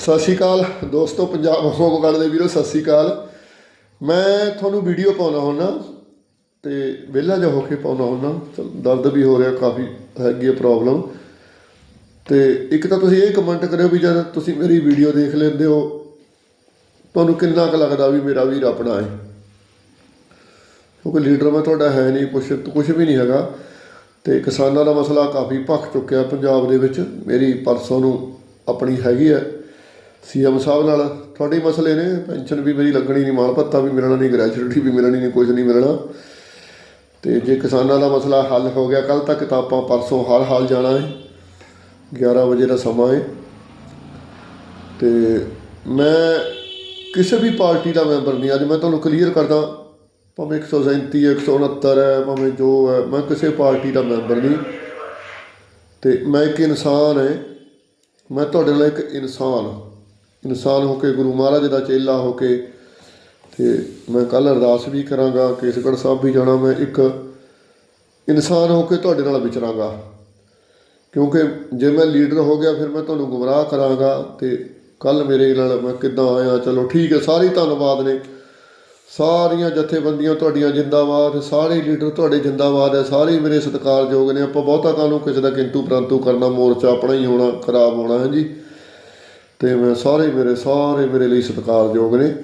ਸਤਿ ਸ਼੍ਰੀ ਅਕਾਲ ਦੋਸਤੋ, ਪੰਜਾਬ ਹੋਮ ਗੱਲ ਦੇ ਵੀਰੋ, ਸਤਿ ਸ਼੍ਰੀ ਅਕਾਲ। ਮੈਂ ਤੁਹਾਨੂੰ ਵੀਡੀਓ ਪਾਉਣਾ ਹੁੰਦਾ ਤੇ ਵਿਹਲਾ ਜਿਹਾ ਹੋ ਕੇ ਪਾਉਣਾ ਹੁੰਦਾ ਚਲ, ਦਰਦ ਵੀ ਹੋ ਰਿਹਾ, ਕਾਫੀ ਹੈਗੀ ਹੈ ਪ੍ਰੋਬਲਮ। ਤੇ ਇੱਕ ਤਾਂ ਤੁਸੀਂ ਇਹ ਕਮੈਂਟ ਕਰਿਓ ਵੀ ਜਦ ਤੁਸੀਂ ਮੇਰੀ ਵੀਡੀਓ ਦੇਖ ਲੈਂਦੇ ਹੋ, ਤੁਹਾਨੂੰ ਕਿੰਨਾ ਕੁ ਲੱਗਦਾ ਵੀ ਮੇਰਾ ਵੀਰ ਆਪਣਾ ਹੈ ਕਿਉਂਕਿ ਲੀਡਰ ਮੈਂ ਤੁਹਾਡਾ ਹੈ ਨਹੀਂ, ਕੁਛ ਕੁਛ ਵੀ ਨਹੀਂ ਹੈਗਾ। ਤੇ ਕਿਸਾਨਾਂ ਦਾ ਮਸਲਾ ਕਾਫੀ ਭਖ ਚੁੱਕਿਆ ਪੰਜਾਬ ਦੇ ਵਿੱਚ। ਮੇਰੀ ਪਰਸੋਂ ਨੂੰ ਆਪਣੀ ਹੈਗੀ ਹੈ ਸੀਐਮ ਸਾਹਿਬ ਨਾਲ। ਤੁਹਾਡੇ ਮਸਲੇ ਨੇ। ਪੈਨਸ਼ਨ ਵੀ ਮੇਰੀ ਲੱਗਣੀ ਨਹੀਂ, ਮਾਲ ਭੱਤਾ ਵੀ ਮਿਲਣਾ ਨਹੀਂ ਗ੍ਰੈਜੂਏਟੀ ਵੀ ਮਿਲਣੀ ਨਹੀਂ ਕੁਝ ਨਹੀਂ ਮਿਲਣਾ। ਤੇ ਜੇ ਕਿਸਾਨਾਂ ਦਾ ਮਸਲਾ ਹੱਲ ਹੋ ਗਿਆ ਕੱਲ ਤੱਕ ਤਾਂ ਆਪਾਂ ਪਰਸੋਂ ਹਰ ਹਾਲ ਜਾਣਾ ਹੈ। 11 ਵਜੇ ਦਾ ਸਮਾਂ ਹੈ। ਤੇ ਮੈਂ ਕਿਸੇ ਵੀ ਪਾਰਟੀ ਦਾ ਮੈਂਬਰ ਨਹੀਂ। ਅੱਜ ਮੈਂ ਤੁਹਾਨੂੰ ਕਲੀਅਰ ਕਰਦਾ, ਭਾਵੇਂ 137 ਹੈ 169 ਹੈ, ਭਾਵੇਂ ਜੋ ਹੈ, ਮੈਂ ਕਿਸੇ ਪਾਰਟੀ ਦਾ ਮੈਂਬਰ ਨਹੀਂ। ਤੇ ਮੈਂ ਇੱਕ ਇਨਸਾਨ ਹੈ। ਮੈਂ ਤੁਹਾਡੇ ਨਾਲ ਇੱਕ ਇਨਸਾਨ ਇਨਸਾਨ ਹੋ ਕੇ, ਗੁਰੂ ਮਹਾਰਾਜ ਦਾ ਚੇਲਾ ਹੋ ਕੇ, ਤੇ ਮੈਂ ਕੱਲ ਅਰਦਾਸ ਵੀ ਕਰਾਂਗਾ ਕੇਸਗੜ੍ਹ ਸਾਹਿਬ ਵੀ ਜਾਣਾ, ਮੈਂ ਇੱਕ ਇਨਸਾਨ ਹੋ ਕੇ ਤੁਹਾਡੇ ਨਾਲ ਵਿਚਰਾਂਗਾ। ਕਿਉਂਕਿ ਜੇ ਮੈਂ ਲੀਡਰ ਹੋ ਗਿਆ, ਫਿਰ ਮੈਂ ਤੁਹਾਨੂੰ ਗੁੰਮਰਾਹ ਕਰਾਂਗਾ ਤੇ ਕੱਲ ਮੇਰੇ ਨਾਲ ਮੈਂ ਕਿੱਦਾਂ ਆਇਆ, ਚਲੋ ਠੀਕ ਹੈ, ਸਾਰੀ ਧੰਨਵਾਦ ਨੇ। ਸਾਰੀਆਂ ਜਥੇਬੰਦੀਆਂ ਤੁਹਾਡੀਆਂ ਜਿੰਦਾਬਾਦ, ਸਾਰੇ ਲੀਡਰ ਤੁਹਾਡੇ ਜਿੰਦਾਬਾਦ ਹੈ, ਸਾਰੇ ਮੇਰੇ ਸਤਿਕਾਰਯੋਗ ਨੇ। ਆਪਾਂ ਬਹੁਤਾ ਕਾਹਨੂੰ ਕਿਸੇ ਦਾ ਕਿੰਤੂ ਪ੍ਰੰਤੂ ਕਰਨਾ, ਮੋਰਚਾ ਆਪਣਾ ਹੀ ਹੋਣਾ, ਖਰਾਬ ਹੋਣਾ ਹੈ ਜੀ ਤੇ ਮੈਂ ਸਾਰੇ ਮੇਰੇ ਸਾਰੇ ਮੇਰੇ ਲਈ ਸਤਿਕਾਰਯੋਗ ਨੇ।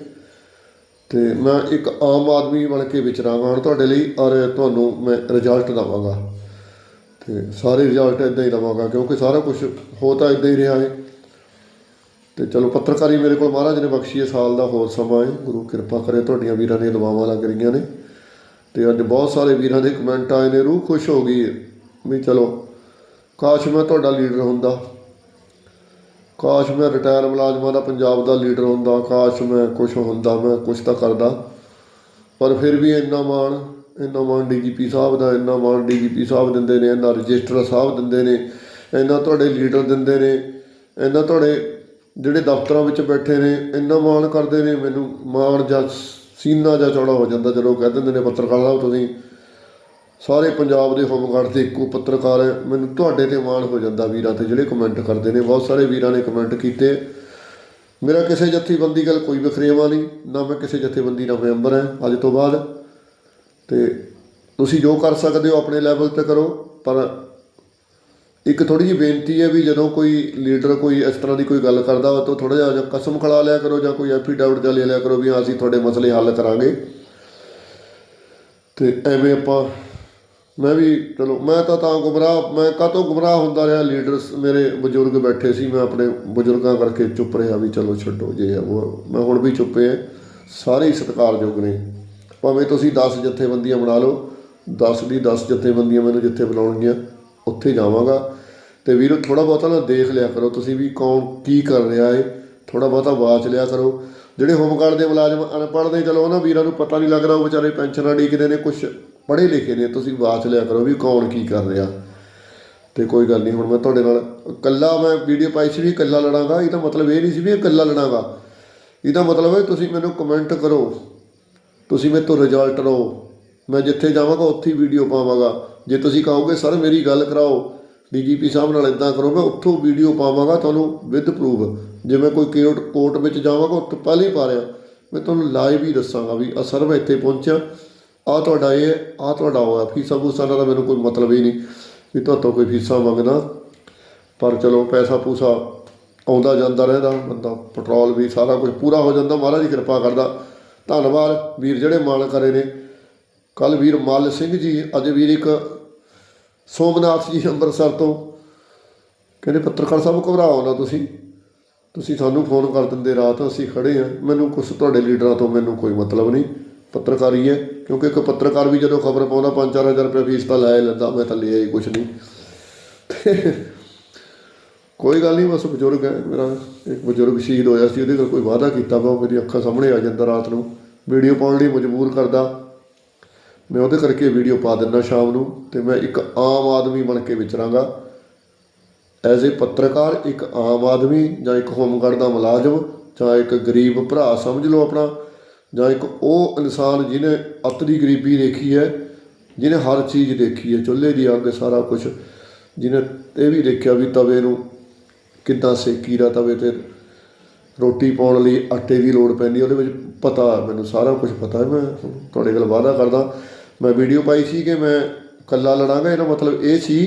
ਤੇ ਮੈਂ ਇੱਕ ਆਮ ਆਦਮੀ ਬਣ ਕੇ ਵਿਚਰਾਂਗਾ ਹੁਣ ਤੁਹਾਡੇ ਲਈ, ਔਰ ਤੁਹਾਨੂੰ ਮੈਂ ਰਿਜ਼ਲਟ ਦਵਾਂਗਾ। ਤੇ ਸਾਰੇ ਰਿਜ਼ਲਟ ਇਦਾਂ ਹੀ ਦਵਾਂਗਾ, ਕਿਉਂਕਿ ਸਾਰਾ ਕੁਝ ਹੋ ਤਾਂ ਇਦਾਂ ਹੀ ਰਿਹਾ ਹੈ। ਤੇ ਚਲੋ ਪੱਤਰਕਾਰੀ ਮੇਰੇ ਕੋਲ ਮਹਾਰਾਜ ਨੇ ਬਖਸ਼ੀ ਹੈ, ਸਾਲ ਦਾ ਹੋਰ ਸਮਾਂ ਹੈ। ਗੁਰੂ ਕਿਰਪਾ ਕਰੇ ਤੁਹਾਡੀਆਂ ਵੀਰਾਂ ਦੀਆਂ ਦੁਆਵਾਂ ਲੱਗ ਰਹੀਆਂ ਨੇ। ਤੇ ਅੱਜ ਬਹੁਤ ਸਾਰੇ ਵੀਰਾਂ ਦੇ ਕਮੈਂਟ ਆਏ ਨੇ, ਰੂਹ ਖੁਸ਼ ਹੋ ਗਈ ਹੈ ਵੀ ਚਲੋ, ਕਾਸ਼ ਮੈਂ ਤੁਹਾਡਾ ਲੀਡਰ ਹੁੰਦਾ। ਕਾਸ਼ ਮੈਂ ਰਿਟਾਇਰ ਮੁਲਾਜ਼ਮਾਂ ਦਾ ਪੰਜਾਬ ਦਾ ਲੀਡਰ ਹੁੰਦਾ, ਕਾਸ਼ ਮੈਂ ਕੁਛ ਹੁੰਦਾ, ਮੈਂ ਕੁਛ ਤਾਂ ਕਰਦਾ। ਪਰ ਫਿਰ ਵੀ ਇੰਨਾ ਮਾਣ ਇੰਨਾ ਮਾਣ ਡੀਜੀਪੀ ਸਾਹਿਬ ਦਾ, ਇੰਨਾ ਮਾਣ ਡੀਜੀਪੀ ਸਾਹਿਬ ਦਿੰਦੇ ਨੇ, ਇੰਨਾ ਰਜਿਸਟਰ ਸਾਹਿਬ ਦਿੰਦੇ ਨੇ, ਇੰਨਾ ਤੁਹਾਡੇ ਲੀਡਰ ਦਿੰਦੇ ਨੇ, ਇੰਨਾ ਤੁਹਾਡੇ ਜਿਹੜੇ ਦਫ਼ਤਰਾਂ ਵਿੱਚ ਬੈਠੇ ਨੇ, ਇੰਨਾ ਮਾਣ ਕਰਦੇ ਨੇ, ਮੈਨੂੰ ਮਾਣ ਜਾਂ ਸੀਨਾ ਜਾਂ ਚੌੜਾ ਹੋ ਜਾਂਦਾ ਜਦੋਂ ਕਹਿ ਦਿੰਦੇ ਨੇ ਪੱਤਰਕਾਰ ਸਾਹਿਬ ਤੁਸੀਂ। ਸਾਰੇ ਪੰਜਾਬ ਦੇ ਹੋਮਗਾਰਡ 'ਤੇ ਇੱਕੋ ਪੱਤਰਕਾਰ ਹੈ। ਮੈਨੂੰ ਤੁਹਾਡੇ ਤੇ ਮਾਣ ਹੋ ਜਾਂਦਾ ਵੀਰਾਂ ਤੇ ਜਿਹੜੇ ਕਮੈਂਟ ਕਰਦੇ ਨੇ। ਬਹੁਤ ਸਾਰੇ ਵੀਰਾਂ ਨੇ ਕਮੈਂਟ ਕੀਤੇ। ਮੇਰਾ ਕਿਸੇ ਜਥੇਬੰਦੀ ਗੱਲ ਕੋਈ ਵਖਰੇਵਾ ਨਹੀਂ, ਨਾ ਮੈਂ ਕਿਸੇ ਜਥੇਬੰਦੀ ਦਾ ਮੈਂਬਰ ਹਾਂ ਅੱਜ ਤੋਂ ਬਾਅਦ। ਤੇ ਤੁਸੀਂ ਜੋ ਕਰ ਸਕਦੇ ਹੋ ਆਪਣੇ ਲੈਵਲ ਤੇ ਕਰੋ, ਪਰ ਇੱਕ ਥੋੜੀ ਜਿਹੀ ਬੇਨਤੀ ਹੈ ਵੀ ਜਦੋਂ ਕੋਈ ਲੀਡਰ ਕੋਈ ਇਸ ਤਰ੍ਹਾਂ ਦੀ ਕੋਈ ਗੱਲ ਕਰਦਾ ਵਾ ਤਾਂ ਥੋੜਾ ਜਿਹਾ ਜਾਂ ਕਸਮ ਖਲਾ ਲਿਆ ਕਰੋ ਜਾਂ ਕੋਈ ਐਫੀਡੈਵਿਟ ਜਾਂ ਲੈ ਲਿਆ ਕਰੋ ਵੀ ਹਾਂ, ਅਸੀਂ ਤੁਹਾਡੇ ਮਸਲੇ ਹੱਲ ਕਰਾਂਗੇ। ਤੇ ਐਵੇਂ ਆਪਾਂ ਮੈਂ ਵੀ, ਚਲੋ, ਮੈਂ ਤਾਂ ਤਾਂ ਗੁੰਮਰਾਹ, ਮੈਂ ਕਾਹਤੋਂ ਗੁੰਮਰਾਹ ਹੁੰਦਾ ਰਿਹਾ ਲੀਡਰਸ ਮੇਰੇ ਬਜ਼ੁਰਗ ਬੈਠੇ ਸੀ, ਮੈਂ ਆਪਣੇ ਬਜ਼ੁਰਗਾਂ ਕਰਕੇ ਚੁੱਪ ਰਿਹਾ ਵੀ ਚਲੋ ਛੱਡੋ, ਜੇ ਆ ਉਹ, ਮੈਂ ਹੁਣ ਵੀ ਚੁੱਪੇ ਆ, ਸਾਰੇ ਹੀ ਸਤਿਕਾਰਯੋਗ ਨੇ। ਭਾਵੇਂ ਤੁਸੀਂ 10 ਜਥੇਬੰਦੀਆਂ ਬਣਾ ਲਓ 10 ਦੀ 10 ਜਥੇਬੰਦੀਆਂ ਮੈਨੂੰ ਜਿੱਥੇ ਬੁਲਾਉਣਗੀਆਂ, ਉੱਥੇ ਜਾਵਾਂਗਾ। ਤੇ ਵੀਰੋ ਥੋੜਾ ਬਹੁਤਾ ਨਾ ਦੇਖ ਲਿਆ ਕਰੋ ਤੁਸੀਂ ਵੀ ਕੌਣ ਕੀ ਕਰ ਰਿਹਾ ਏ ਥੋੜਾ ਬਹੁਤਾ ਵਾਚ ਲਿਆ ਕਰੋ। ਜਿਹੜੇ ਹੋਮਗਾਰਡ ਦੇ ਮੁਲਾਜ਼ਮ ਅਨਪੜ੍ਹ ਨੇ, ਚਲੋ ਉਹਨਾਂ ਵੀਰਾਂ ਨੂੰ ਪਤਾ ਨਹੀਂ ਲੱਗ ਰਿਹਾ, ਉਹ ਵਿਚਾਰੇ ਪੈਨਸ਼ਨਾਂ ਡੀਕਦੇ ਨੇ ਕੁਝ ਪੜ੍ਹੇ ਲਿਖੇ ਨੇ, ਤੁਸੀਂ ਵਾਚ ਲਿਆ ਕਰੋ ਵੀ ਕੌਣ ਕੀ ਕਰ ਰਿਹਾ। ਤੇ ਕੋਈ ਗੱਲ ਨਹੀਂ, ਹੁਣ ਮੈਂ ਤੁਹਾਡੇ ਨਾਲ ਇਕੱਲਾ ਮੈਂ ਵੀਡੀਓ ਪਾਈ ਸੀ ਵੀ ਇਕੱਲਾ ਲੜਾਂਗਾ ਇਹਦਾ ਮਤਲਬ ਇਹ ਨਹੀਂ ਸੀ ਵੀ ਇਕੱਲਾ ਲੜਾਂਗਾ। ਇਹਦਾ ਮਤਲਬ ਹੈ ਤੁਸੀਂ ਮੈਨੂੰ ਕਮੈਂਟ ਕਰੋ, ਤੁਸੀਂ ਮੇਰੇ ਤੋਂ ਰਿਜ਼ਲਟ ਲਓ। ਮੈਂ ਜਿੱਥੇ ਜਾਵਾਂਗਾ, ਉੱਥੇ ਹੀ ਵੀਡੀਓ ਪਾਵਾਂਗਾ। ਜੇ ਤੁਸੀਂ ਕਹੋਗੇ, ਸਰ, ਮੇਰੀ ਗੱਲ ਕਰਾਓ ਡੀਜੀਪੀ ਸਾਹਿਬ ਨਾਲ ਇਦਾਂ ਕਰੋ, ਮੈਂ ਉੱਥੋਂ ਵੀਡੀਓ ਪਾਵਾਂਗਾ ਤੁਹਾਨੂੰ ਵਿਦ ਪ੍ਰੂਫ ਜੇ ਮੈਂ ਕੋਈ ਕੋਰਟ ਕੋਰਟ ਵਿੱਚ ਜਾਵਾਂਗਾ, ਉੱਥੇ ਪਹਿਲਾਂ ਹੀ ਪਾ ਰਿਹਾ। ਮੈਂ ਤੁਹਾਨੂੰ ਲਾਈਵ ਹੀ ਦੱਸਾਂਗਾ ਵੀ ਆ ਸਰ, ਮੈਂ ਇੱਥੇ ਪਹੁੰਚਿਆ। ਆ ਤੁਹਾਡਾ ਇਹ, ਆ ਤੁਹਾਡਾ ਉਹ ਹੈ। ਫੀਸਾਂ ਫੂਸਾਂ ਦਾ ਤਾਂ ਮੈਨੂੰ ਕੋਈ ਮਤਲਬ ਹੀ ਨਹੀਂ ਵੀ ਤੁਹਾਤੋਂ ਕੋਈ ਫੀਸਾਂ ਮੰਗਦਾ। ਪਰ ਚਲੋ ਪੈਸਾ ਪੂਸਾ ਆਉਂਦਾ ਜਾਂਦਾ ਰਹਿੰਦਾ, ਬੰਦਾ ਪੈਟਰੋਲ ਵੀ ਸਾਰਾ ਕੁਝ ਪੂਰਾ ਹੋ ਜਾਂਦਾ। ਮਹਾਰਾਜ ਦੀ ਕਿਰਪਾ ਕਰਦਾ। ਧੰਨਵਾਦ ਵੀਰ ਜਿਹੜੇ ਮਾਣ ਕਰੇ ਨੇ। ਕੱਲ ਵੀਰ ਮੱਲ ਸਿੰਘ ਜੀ, ਅੱਜ ਵੀਰ ਇੱਕ ਸੋਮਨਾਥ ਜੀ ਅੰਮ੍ਰਿਤਸਰ ਤੋਂ। ਕਹਿੰਦੇ, ਪੱਤਰਕਾਰ ਸਾਹਿਬ, ਘਬਰਾਓ ਨਾ ਤੁਸੀਂ। ਤੁਸੀਂ ਸਾਨੂੰ ਫੋਨ ਕਰ ਦਿੰਦੇ ਰਾਤ, ਅਸੀਂ ਖੜੇ ਆ ਮੈਨੂੰ ਕੁਝ ਤੁਹਾਡੇ ਲੀਡਰਾਂ ਤੋਂ ਮੈਨੂੰ ਕੋਈ ਮਤਲਬ ਨਹੀਂ। ਪੱਤਰਕਾਰੀ ਹੈ, ਕਿਉਂਕਿ ਇੱਕ ਪੱਤਰਕਾਰ ਵੀ ਜਦੋਂ ਖਬਰ ਪਾਉਂਦਾ 5-4000 ਰੁਪਏ ਫੀਸ ਤਾਂ ਲੈ ਲੈਂਦਾ, ਮੈਂ ਤਾਂ ਲਿਆ ਹੀ ਕੁਝ ਨਹੀਂ। ਤੇ ਕੋਈ ਗੱਲ ਨਹੀਂ, ਬਸ ਬਜ਼ੁਰਗ ਹੈ, ਮੇਰਾ ਇੱਕ ਬਜ਼ੁਰਗ ਸ਼ਹੀਦ ਹੋਇਆ ਸੀ, ਉਹਦੇ ਨਾਲ ਕੋਈ ਵਾਅਦਾ ਕੀਤਾ ਵਾ, ਉਹ ਮੇਰੀ ਅੱਖਾਂ ਸਾਹਮਣੇ ਆ ਜਾਂਦਾ ਰਾਤ ਨੂੰ। ਵੀਡੀਓ ਪਾਉਣ ਲਈ ਮਜਬੂਰ ਕਰਦਾ। ਮੈਂ ਉਹਦੇ ਕਰਕੇ ਵੀਡੀਓ ਪਾ ਦਿੰਦਾ ਸ਼ਾਮ ਨੂੰ, ਤੇ ਮੈਂ ਇੱਕ ਆਮ ਆਦਮੀ ਬਣ ਕੇ ਵਿਚਰਾਂਗਾ। ਐਜ਼ ਏ ਪੱਤਰਕਾਰ, ਇੱਕ ਆਮ ਆਦਮੀ ਜਾਂ ਇੱਕ ਹੋਮਗਾਰਡ ਦਾ ਮੁਲਾਜ਼ਮ, ਜਾਂ ਇੱਕ ਗਰੀਬ ਭਰਾ, ਸਮਝ ਲਓ ਆਪਣਾ ਜਾਂ ਇੱਕ ਉਹ ਇਨਸਾਨ ਜਿਹਨੇ ਅੱਤ ਦੀ ਗਰੀਬੀ ਦੇਖੀ ਹੈ, ਜਿਹਨੇ ਹਰ ਚੀਜ਼ ਦੇਖੀ ਹੈ, ਚੁੱਲ੍ਹੇ ਦੀ ਅੱਗ, ਸਾਰਾ ਕੁਝ ਜਿਹਨੇ ਇਹ ਵੀ ਦੇਖਿਆ ਵੀ ਤਵੇ ਨੂੰ ਕਿੱਦਾਂ ਸੇਕੀ ਦਾ ਤਵੇ ਤੇ ਰੋਟੀ ਪਾਉਣ ਲਈ ਆਟੇ ਦੀ ਲੋੜ ਪੈਂਦੀ, ਉਹਦੇ ਵਿੱਚ ਪਤਾ ਮੈਨੂੰ ਸਾਰਾ ਕੁਝ ਪਤਾ ਹੈ, ਮੈਂ ਤੁਹਾਡੇ ਕੋਲ ਵਾਅਦਾ ਕਰਦਾ। ਮੈਂ ਵੀਡੀਓ ਪਾਈ ਸੀ ਕਿ ਮੈਂ ਕੱਲਾ ਲੜਾਂਗਾ, ਇਹਦਾ ਮਤਲਬ ਇਹ ਸੀ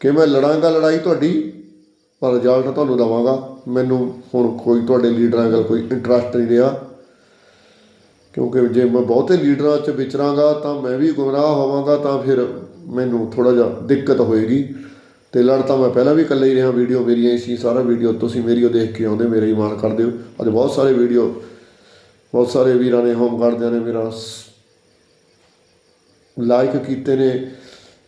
ਕਿ ਮੈਂ ਲੜਾਂਗਾ ਲੜਾਈ ਤੁਹਾਡੀ, ਪਰ ਰਿਜ਼ਲਟ ਤੁਹਾਨੂੰ ਦਵਾਂਗਾ, ਮੈਨੂੰ ਹੁਣ ਕੋਈ ਤੁਹਾਡੇ ਲੀਡਰਾਂ ਨਾਲ ਕੋਈ ਇੰਟਰਸਟ ਨਹੀਂ ਰਿਹਾ। ਕਿਉਂਕਿ ਜੇ ਮੈਂ ਬਹੁਤੇ ਲੀਡਰਾਂ 'ਚ ਵਿਚਰਾਂਗਾ ਤਾਂ ਮੈਂ ਵੀ ਗੁੰਮਰਾਹ ਹੋਵਾਂਗਾ ਤਾਂ ਫਿਰ ਮੈਨੂੰ ਥੋੜਾ ਜਿਹਾ ਦਿੱਕਤ ਹੋਏਗੀ। ਤੇ ਲੜ ਤਾਂ ਮੈਂ ਪਹਿਲਾਂ ਵੀ ਇਕੱਲੇ ਹੀ ਰਿਹਾ, ਵੀਡੀਓ ਮੇਰੀਆਂ ਹੀ ਸੀ, ਸਾਰਾ ਵੀਡੀਓ ਤੁਸੀਂ ਮੇਰੀ ਉਹ ਦੇਖ ਕੇ ਆਉਂਦੇ, ਮੇਰਾ ਹੀ ਮਾਣ ਕਰਦੇ ਹੋ। ਅੱਜ ਬਹੁਤ ਸਾਰੇ ਵੀਡੀਓ, ਬਹੁਤ ਸਾਰੇ ਵੀਰਾਂ ਨੇ ਹੋਮ ਕਰਦਿਆਂ ਨੇ ਮੇਰਾ। ਲਾਈਕ ਕੀਤੇ ਨੇ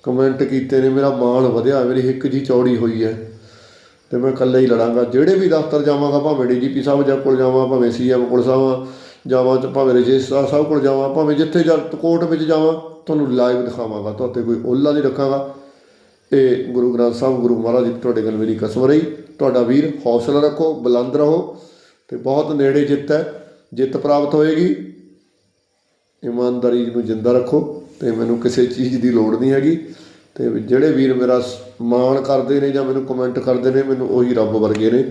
ਕਮੈਂਟ ਕੀਤੇ ਨੇ, ਮੇਰਾ ਮਾਣ ਵਧਿਆ, ਮੇਰੀ ਇੱਕ ਜੀ ਚੌੜੀ ਹੋਈ ਹੈ। ਤੇ ਮੈਂ ਇਕੱਲੇ ਹੀ ਲੜਾਂਗਾ। ਜਿਹੜੇ ਵੀ ਦਫ਼ਤਰ ਜਾਵਾਂਗਾ, ਭਾਵੇਂ ਡੀਜੀਪੀ ਸਾਹਿਬ ਜਾਂ ਕੋਲ ਜਾਵਾਂ, ਭਾਵੇਂ ਸੀਐਮ ਕੋਲ ਜਾਵਾਂ ਜਾਵਾਂ ਤੇ ਭਾਵੇਂ ਰਜਿਸਟਰਾਰ ਸਾਹਿਬ ਕੋਲ ਜਾਵਾਂ, ਭਾਵੇਂ ਜਿੱਥੇ ਜਾ ਕੋਰਟ ਵਿੱਚ ਜਾਵਾਂ, ਤੁਹਾਨੂੰ ਲਾਈਵ ਦਿਖਾਵਾਂਗਾ ਤੁਹਾਤੇ ਕੋਈ ਓਲਾ ਨਹੀਂ ਰੱਖਾਂਗਾ। ਇਹ ਗੁਰੂ ਗ੍ਰੰਥ ਸਾਹਿਬ, ਗੁਰੂ ਮਹਾਰਾਜ ਜੀ, ਤੁਹਾਡੇ ਗੱਲ ਮੇਰੀ ਕਸਮ ਰਹੀ। ਤੁਹਾਡਾ ਵੀਰ ਹੌਸਲਾ ਰੱਖੋ, ਬੁਲੰਦ ਰਹੋ ਤੇ ਬਹੁਤ ਨੇੜੇ ਜਿੱਤ ਹੈ, ਜਿੱਤ ਪ੍ਰਾਪਤ ਹੋਏਗੀ। ਇਮਾਨਦਾਰੀ ਨੂੰ ਜਿੰਦਾ ਰੱਖੋ ਤੇ ਮੈਨੂੰ ਕਿਸੇ ਚੀਜ਼ ਦੀ ਲੋੜ ਨਹੀਂ ਹੈਗੀ ਤੇ ਜਿਹੜੇ ਵੀਰ ਮੇਰਾ ਮਾਣ ਕਰਦੇ ਨੇ ਜਾਂ ਮੈਨੂੰ ਕਮੈਂਟ ਕਰਦੇ ਨੇ, ਮੈਨੂੰ ਉਹੀ ਰੱਬ ਵਰਗੇ ਨੇ।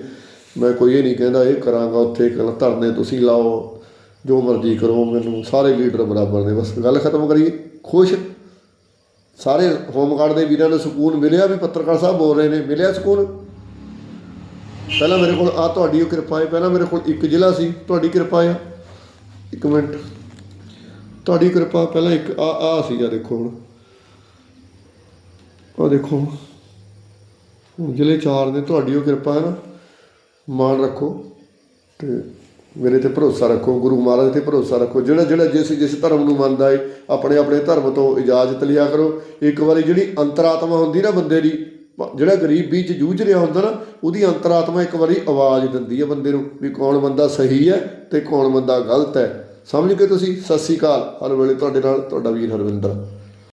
ਮੈਂ ਕੋਈ ਇਹ ਨਹੀਂ ਕਹਿੰਦਾ, ਇਹ ਕਰਾਂਗਾ ਉੱਥੇ ਧਰਨੇ ਤੁਸੀਂ ਲਾਓ ਜੋ ਮਰਜ਼ੀ ਕਰੋ, ਮੈਨੂੰ ਸਾਰੇ ਲੀਡਰ ਬਰਾਬਰ ਨੇ। ਬਸ ਗੱਲ ਖਤਮ ਕਰੀਏ। ਖੁਸ਼। ਸਾਰੇ ਹੋਮਗਾਰਡ ਦੇ ਵੀਰਾਂ ਨੂੰ ਸਕੂਨ ਮਿਲਿਆ ਵੀ ਪੱਤਰਕਾਰ ਸਾਹਿਬ ਬੋਲ ਰਹੇ ਨੇ। ਮਿਲਿਆ ਸਕੂਨ? ਪਹਿਲਾਂ ਮੇਰੇ ਕੋਲ ਆ ਤੁਹਾਡੀ ਉਹ ਕਿਰਪਾ ਹੈ। ਪਹਿਲਾਂ ਮੇਰੇ ਕੋਲ ਇੱਕ ਜ਼ਿਲ੍ਹਾ ਸੀ। ਤੁਹਾਡੀ ਕਿਰਪਾ ਆ। ਇੱਕ ਮਿੰਟ। ਤੁਹਾਡੀ ਕਿਰਪਾ ਪਹਿਲਾਂ ਇੱਕ ਆ ਆ ਸੀਗਾ ਦੇਖੋ ਹੁਣ। ਆ ਦੇਖੋ ਹੁਣ ਜ਼ਿਲ੍ਹੇ ਚਾਰ ਨੇ। ਤੁਹਾਡੀ ਉਹ ਕਿਰਪਾ ਹੈ ਨਾ। ਮਾਣ ਰੱਖੋ। ਤੇ ਮੇਰੇ ਤੇ ਭਰੋਸਾ ਰੱਖੋ, ਗੁਰੂ ਮਹਾਰਾਜ ਤੇ ਭਰੋਸਾ ਰੱਖੋ। ਜਿਹੜਾ ਜਿਹੜਾ ਜਿਸ ਜਿਸ ਧਰਮ ਨੂੰ ਮੰਨਦਾ ਏ, ਆਪਣੇ ਆਪਣੇ ਧਰਮ ਤੋਂ ਇਜਾਜ਼ਤ ਲਿਆ ਕਰੋ। ਇੱਕ ਵਾਰੀ ਜਿਹੜੀ ਅੰਤਰਾਤਮਾ ਹੁੰਦੀ ਨਾ ਬੰਦੇ ਦੀ ਜਿਹੜਾ ਗਰੀਬੀ ਚ ਜੂਝ ਰਿਹਾ ਹੁੰਦਾ ਨਾ, ਉਹਦੀ ਅੰਤਰਾਤਮਾ ਇੱਕ ਵਾਰੀ ਆਵਾਜ਼ ਦਿੰਦੀ ਹੈ ਬੰਦੇ ਨੂੰ ਵੀ ਕੌਣ ਬੰਦਾ ਸਹੀ ਹੈ ਤੇ ਕੌਣ ਬੰਦਾ ਗਲਤ ਹੈ। ਸਮਝ ਕੇ ਤੁਸੀਂ? ਸਤਿ ਸ੍ਰੀ ਅਕਾਲ। ਹਰ ਵੇਲੇ ਤੁਹਾਡੇ ਨਾਲ, ਤੁਹਾਡਾ ਵੀਰ ਹਰਵਿੰਦਰ।